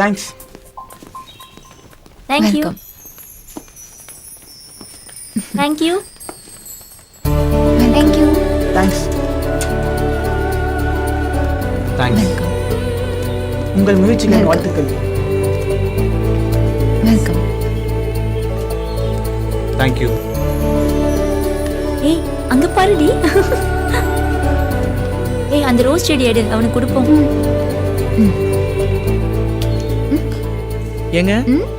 Thanks thank you welcome thank you thank you thanks thanks welcome உங்கள் முயற்சிக்கு என் வாழ்த்துக்கள். Welcome thank you ஏய் அங்க பாருடி. ஏய் அந்த ரோஸ் செடி எடு அவனுக்கு கொடுப்போம். ஏங்க?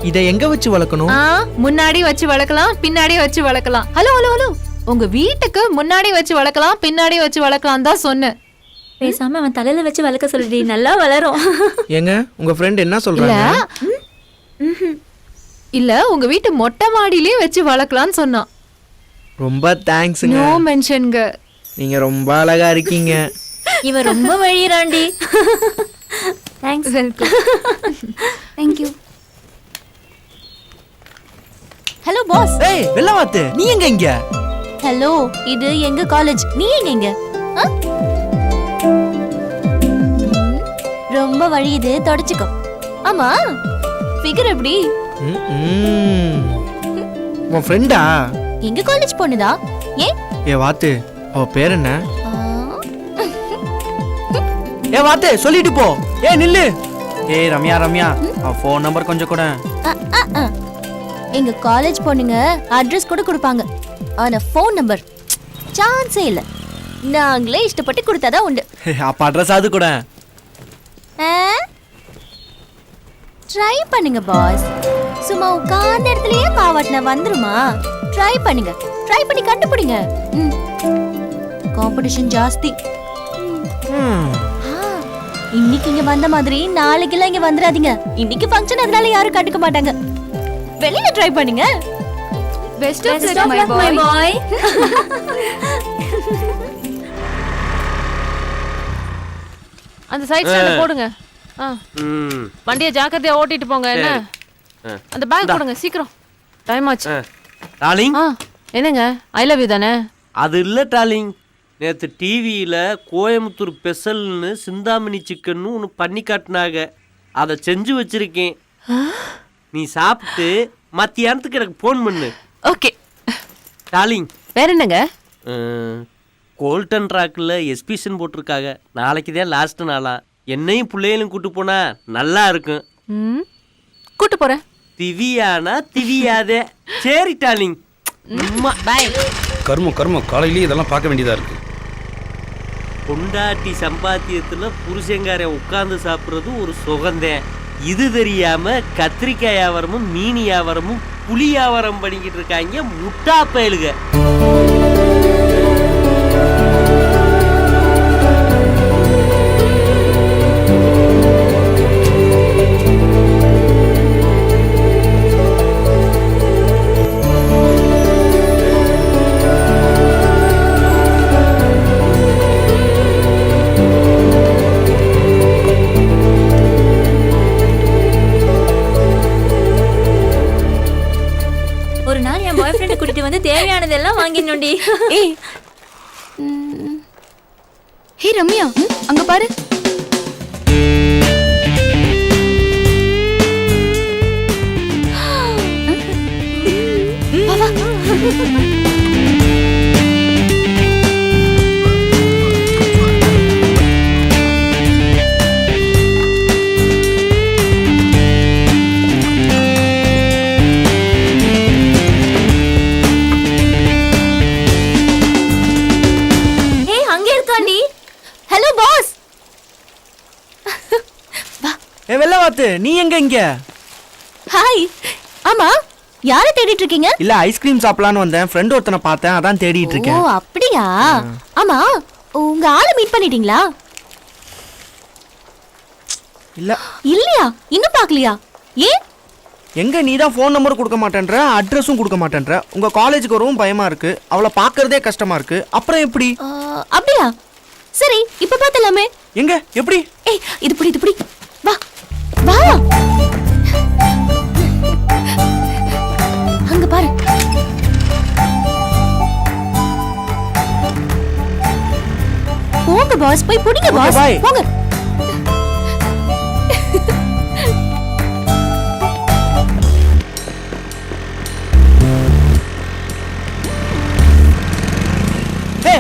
இதை எங்க வச்சு வளர்க்கணும்? ஆ முன்னாடி வச்சு வளர்க்கலாம் பின்னாடி வச்சு வளர்க்கலாம். Hello hello hello. உங்க வீட்டுக்கு முன்னாடி வச்சு வளர்க்கலாம் பின்னாடி வச்சு வளர்க்கலாம் தான் சொன்னேன். பேசாம அவன் தலையில வச்சு வளர்க்க சொல்லுடி நல்லா வளரும். ஏங்க உங்க ஃப்ரெண்ட் என்ன சொல்றாங்க? இல்ல. உங்க வீட்டு மொட்டை மாடியிலயே வச்சு வளர்க்கலாம்னு சொன்னான். ரொம்ப தேங்க்ஸுங்க நோ மென்ஷன்ங்க நீங்க ரொம்ப அழகா இருக்கீங்க. இவன் ரொம்ப வழியிறான்டி. Thanks welcome thank you hello boss ஏய் வெள்ளவாத்து. நீ எங்க இங்க? ஹலோ இது எங்க காலேஜ் நீ எங்க இங்க? ரொம்ப வழியுது தொடச்சுக்கோ. ஆமா ஃபிகர் எப்படி. உன் ஃப்ரெண்டா எங்க காலேஜ் பொண்ணுதா? ஏன் ஏ வாத்து அவ பேர் என்ன? ஏ வாத்து சொல்லிட்டு போ. ஏ நில்லு. ஏய் ரம்யா ரம்யா அவ ஃபோன் நம்பர் கொஞ்சம் கூட. எங்க காலேஜ் பொண்ணுங்க அட்ரஸ் கூட கொடுப்பாங்க. ஆனா ஃபோன் நம்பர் சான்ஸே இல்ல. நாங்களே இஷ்டப்பட்டு கொடுத்தாதான் உண்டு. அப்ப அட்ரஸ் அது கூட. ட்ரை பண்ணுங்க பாஸ் சும்மா உட்கார்ந்த இடத்துலயே பாவாட்டின வந்துருமா? ட்ரை பண்ணுங்க. ட்ரை பண்ணி கண்டுபிடிங்க. காம்படிஷன் ஜாஸ்தி. இன்னைக்கு இங்க வந்த மாதிரி நாளைக்கெல்லாம் இங்க வந்துடாதீங்க. இன்னைக்கு ஃபங்க்ஷன் அதனால யாரும் கண்டுக்க மாட்டாங்க. வெளியில ட்ரை பண்ணுங்க? Best of luck my boy bye அந்த சைடு ஸ்டாண்ட் போடுங்க. ஆ. ம். வண்டியை ஜாக்கிரதையா ஓட்டிட்டு போங்க என்ன. அந்த பேக் போடுங்க சீக்கிரம். டைம் ஆச்சு. டார்லிங். ஆ. என்னங்க? ஐ லவ் யூ தானே? அது இல்லை டார்லிங். நேற்று டிவியில் கோயம்புத்தூர் ஸ்பெஷல்னு சிந்தாமணி சிக்கன்னு ஒன்று பண்ணி காட்டினாங்க. அதை செஞ்சு வச்சிருக்கேன். நீ சாப்பிட்டு மத்தியானத்துக்கு எனக்கு ஃபோன் பண்ணு. ஓகே. டார்லிங் வேற என்னங்க? கோல்டன் ராக்கில் எஸ்பிஷன் போட்டிருக்காங்க. நாளைக்கு தான் லாஸ்ட் நாளா. என்னையும் பிள்ளைகளும் கூட்டு போனா நல்லா இருக்கும். ம். கூட்டு போறேன். திவியானா திவியாதே. சரி டார்லிங் உம்மா. பாய் கர்மம் கர்மம் காலையிலேயே இதெல்லாம் பார்க்க வேண்டியதா இருக்கு. பொண்டாட்டி சம்பாத்தியத்துல புருஷங்காரன் உட்கார்ந்து சாப்பிட்றது ஒரு சுகந்தேன் இது தெரியாம கத்திரிக்காய் வியாபாரமும் மீன் வியாபாரமும் புளி வியாபாரம் பண்ணிக்கிட்டு இருக்காங்க முட்டா பயலுக வாங்கிடணும்டி ஏய். ஹே ரம்யா அங்க பாரு. வா, வா. ஏ வெள்ளவாத்து நீ எங்க இங்க? ஹாய் ஆமா யாரை தேடிட்டு இருக்கீங்க இல்ல ஐஸ்கிரீம் சாப்பிடலான்னு வந்தேன். ஃப்ரெண்ட் ஒருத்தனை பார்த்தேன் அதான் தேடிட்டு ஓ இருக்கேன் அப்படியா ஆமா உங்க ஆளை மீட் பண்ணிட்டீங்களா? இல்ல. இல்லையா? இன்னும் பார்க்கலையா? ஏன்? எங்க நீ தான் ஃபோன் நம்பர் கொடுக்க மாட்டேன்ற அட்ரஸும் கொடுக்க மாட்டேன்ற. உங்க காலேஜுக்கு வரவும் பயமா இருக்கு. அவளை பார்க்கறதே கஷ்டமா இருக்கு. அப்புறம் எப்படி? ஆ, அப்படியா? சரி இப்ப பார்த்தலாமே எங்க? எப்படி? ஏய் இது புடி இது புடி. பாஸ் போய் புடிங்க பாஸ் போங்க.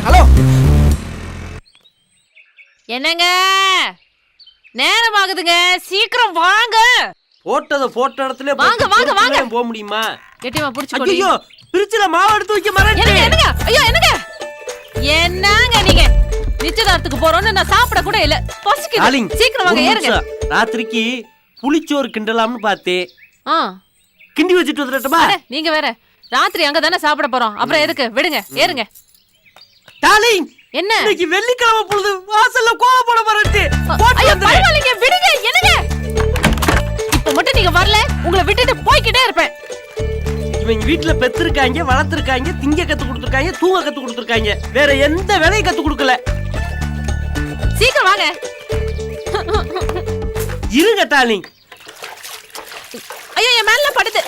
ஹலோ. என்னங்க? நேரம் ஆகுதுங்க. சீக்கிரம் வாங்க. போட்டத போட்ட இடத்துல வாங்க வாங்க வாங்க. போக முடியுமா? கெட்டியமா புடிச்சு ஐயோ பிரிச்சுல மாவு எடுத்து வைக்க மறந்துட்டேன். என்னங்க? ஐயோ என்னங்க? என்னங்க நீங்க? நிச்சயதார்த்தத்துக்கு போறோம்னு நான் சாப்பிட கூட இல்ல. பசிக்குது. சீக்கிரம் வாங்க ஏறுங்க. ராத்திரிக்கு புளிச்சோறு கிண்டலாம்னு பார்த்தேன் ஆ. கிண்டி வச்சுட்டு வந்துடட்டுமா? அட, நீங்க வேற. ராத்திரி அங்க தானே சாப்பிட போறோம். அப்புறம் எதுக்கு? விடுங்க ஏறுங்க. டார்லிங் என்ன? இன்னைக்கு வெள்ளிக்கிழமை பொழுது வாசல்ல கோவம் போட மறந்துட்டு ஐயோ பரவாயில்லைங்க விடுங்க என்னங்க? இப்ப மட்டும் நீங்க வரல உங்களை விட்டுட்டு போய்க்கிட்டே இருப்பேன். இவங்க வீட்டுல பெத்திருக்காங்க வளர்த்திருக்காங்க திங்க கத்து கொடுத்துருக்காங்க தூங்க கத்து கொடுத்துருக்காங்க. வேற எந்த வேலையும் கத்து கொடுக்கல. சீக்கிரம் வாங்க. இருங்க டார்லிங். ஐயோ என் மேல படுது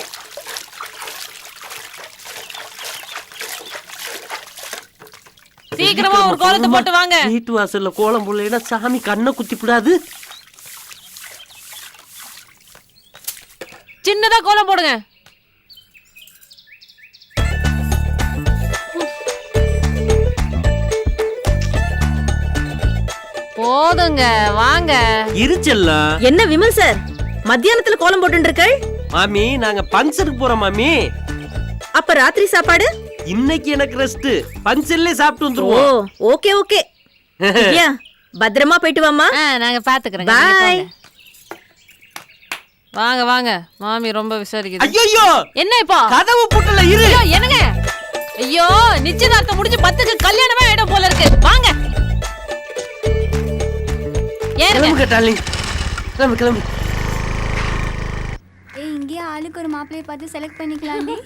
சீக்கிரமா ஒரு கோலத்தை போட்டு வாங்க. வீட்டு வாசல்ல கோலம் போடலைன்னா சாமி கண்ணை குத்தி விடாது. சின்னதா கோலம் போடுங்க. போதுங்க வாங்க. இருச்செல்லாம் என்ன விமல் சார்? மத்தியானத்துல கோலம் போட்டு இருக்கள் மாமி நாங்க பங்கனுக்கு போறோம் மாமி. அப்ப ராத்திரி சாப்பாடு? இன்னைக்கு எனக்கு ரெஸ்ட் பங்கன்ல சாப்பிட்டு வந்துருவோம். Okay okay. பத்திரமா போயிட்டு வாமா நாங்க பாத்துக்கிறோங்க. நீங்க பாய். வாங்க வாங்க. மாமி ரொம்ப விசாரிக்குது. ஐயோ என்ன இப்போ? கதவு புட்டல இரு. என்னங்க? ஐயோ நிச்சயதார்த்தம் முடிஞ்சு பத்துக்கு கல்யாணமே ஆயிடும் போல இருக்கு. வாங்க. கிளம்புங்க டார்லிங் கிளம்பு கிளம்பு ஏய் இங்கேயே ஆளுக்கு ஒரு மாப்பிள்ளைய பார்த்து செலக்ட் பண்ணிக்கலாண்டி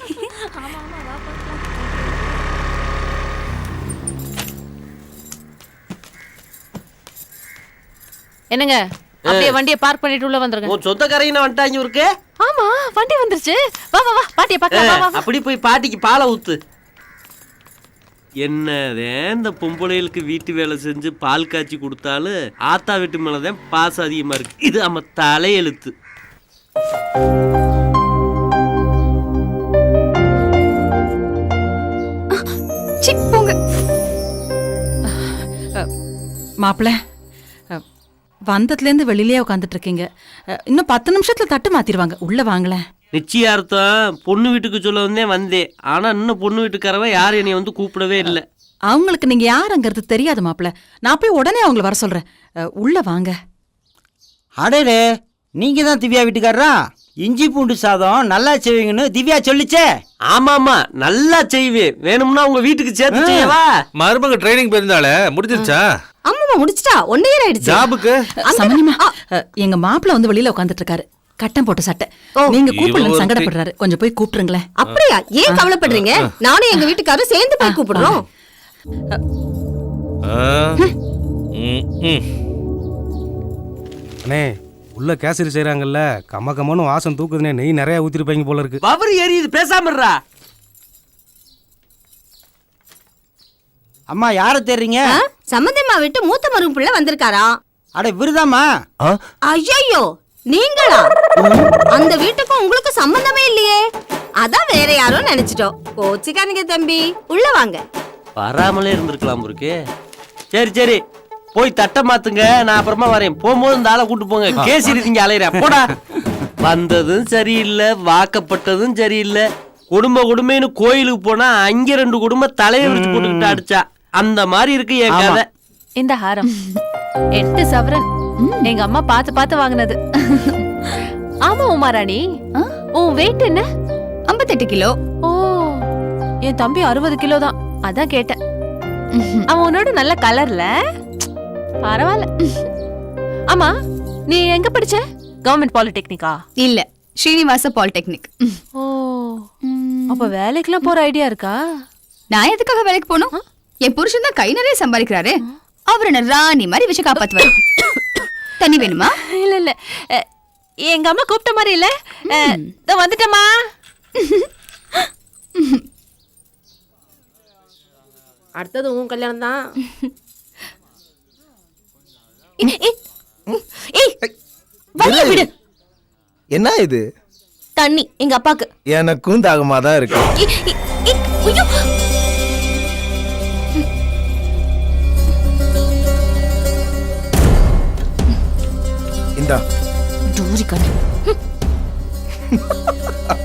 என்னங்க? அப்படியே வண்டியை பார்க் பண்ணிட்டு உள்ள வந்துருங்க. உன் சொந்தக்காரையும் வந்துட்டாங்க இருக்கு ஆமா வண்டி வந்துருச்சு. வா வா வா பாட்டியை பார்க்கலாம். வா வா வா. அப்படி போய் பாட்டிக்கு பாலை ஊத்து. என்னதான் இந்த பொம்பளைகளுக்கு வீட்டு வேலை செஞ்சு பால் காய்ச்சி கொடுத்தாலும் ஆத்தா வீட்டு மேலதான் பாசம் அதிகமா இருக்கு. இது நம்ம தலையெழுத்து. மாப்பிள்ள வந்ததுலேருந்து வெளியிலே உட்காந்துட்டு இருக்கீங்க. இன்னும் பத்து நிமிஷத்துல தட்டு மாத்திருவாங்க உள்ள வாங்களேன். நிச்சயார்த்தம் பொண்ணு வீட்டுக்கு சொல்ல வந்தே வந்தேன் ஆனா இன்னும் பொண்ணு வீட்டுக்காரவ யாரும் என்னைய வந்து கூப்பிடவே இல்லை. அவங்களுக்கு நீங்க யாருங்கிறது தெரியாது மாப்பிள்ள. நான் போய் உடனே அவங்கள வர சொல்றேன். அஹ், உள்ள வாங்க. அடடே நீங்க தான் திவ்யா வீட்டுக்காரரா? இஞ்சி பூண்டு சாதம் நல்லா செய்வீங்கன்னு திவ்யா சொல்லிச்சே. ஆமா ஆமா நல்லா செய்வேன் வேணும்னா உங்க வீட்டுக்கு சேர்த்து செய்யவா? மருமக ட்ரைனிங் போயிருந்தாலே முடிஞ்சிருச்சா? அம்மாமா முடிச்சிட்டா? ஒன் இயர் ஆயிடுச்சு. ஜாபுக்கு? சமனிமா எங்க மாப்பிள்ள வந்து வெளியில உட்காந்துட்டு இருக்காரு. கட்டம் போட்ட சட்டை. நீங்க ஒருத்தி. சங்கடப்படுறாரு. கொஞ்சம் போய் கூப்பிட்டுருங்களேன் அப்படியா? ஏன் கவலைப்படுறீங்க? நானும் எங்க வீட்டுக்காரரும் சேர்ந்து போய் கூப்பிடுறோம். அண்ணே உள்ள கேசரி செய்றாங்கல்ல கம்ம கம்மன்னு வாசம் தூக்குதுனே நெய் நிறைய ஊத்திருப்பாங்க போல இருக்கு. பவர் எரியுது பேசாம இருடா. அம்மா யாரை தேடுறீங்க? சம்மந்தம்மா விட்டு மூத்த மரும பிள்ளை வந்திருக்காரா? அட விருதாம்மா. ஐயோ நீங்களா? அந்த வீட்டுக்கும் உங்களுக்கு சம்பந்தமே இல்லையே. அதான் வேற யாரோ நினைச்சிட்டோம். கோச்சிக்கானுங்க தம்பி. உள்ள வாங்க. வராமலே இருந்திருக்கலாம் இருக்கு சரி சரி. போய் தட்டை மாத்துங்க. நான் அப்புறமா வரேன். போகும்போது இந்த ஆளை கூட்டு போங்க. கேசி நீங்க அலையிற போடா. வந்ததும் சரியில்லை வாக்கப்பட்டதும் சரியில்லை. குடும்ப குடும்பம்னு கோயிலுக்கு போனா அங்க ரெண்டு குடும்பம் தலையை விரிச்சு போட்டுக்கிட்டு அடிச்சா. அந்த மாதிரி இருக்கு என். கதை. இந்த ஹாரம். எட்டு சவரன். எங்க அம்மா பார்த்து பார்த்து வாங்குனது. ஆமா உமாராணி. உன் வெயிட் என்ன? ஐம்பத்தெட்டு கிலோ. ஓ என் தம்பி அறுபது கிலோ தான். அதான் கேட்டேன். அவன் உன்னோட நல்ல கலர்ல? பரவாயில்ல. ஆமா நீ எங்க படிச்ச? கவர்மெண்ட் பாலிடெக்னிக்கா? இல்ல ஸ்ரீனிவாச பாலிடெக்னிக். ஓ அப்ப வேலைக்கெல்லாம் போற ஐடியா இருக்கா? நான் எதுக்காக வேலைக்கு போகணும்? என் புருஷன் தான் கை நிறைய சம்பாதிக்கிறாரு. அவர் என்ன ராணி மாதிரி வச்சு காப்பாத்துவாரு. தண்ணி வேணுமா? இல்ல இல்ல. எங்க அம்மா கூப்பிட்ட மாதிரி இல்ல. இதோ வந்துட்டேம்மா. அடுத்தது உன் கல்யாணம் தான். விடு. என்ன இது? தண்ணி எங்க அப்பாக்கு. எனக்கும் தாகமா தான் இருக்கு! இந்தா. டூரி கண்ணு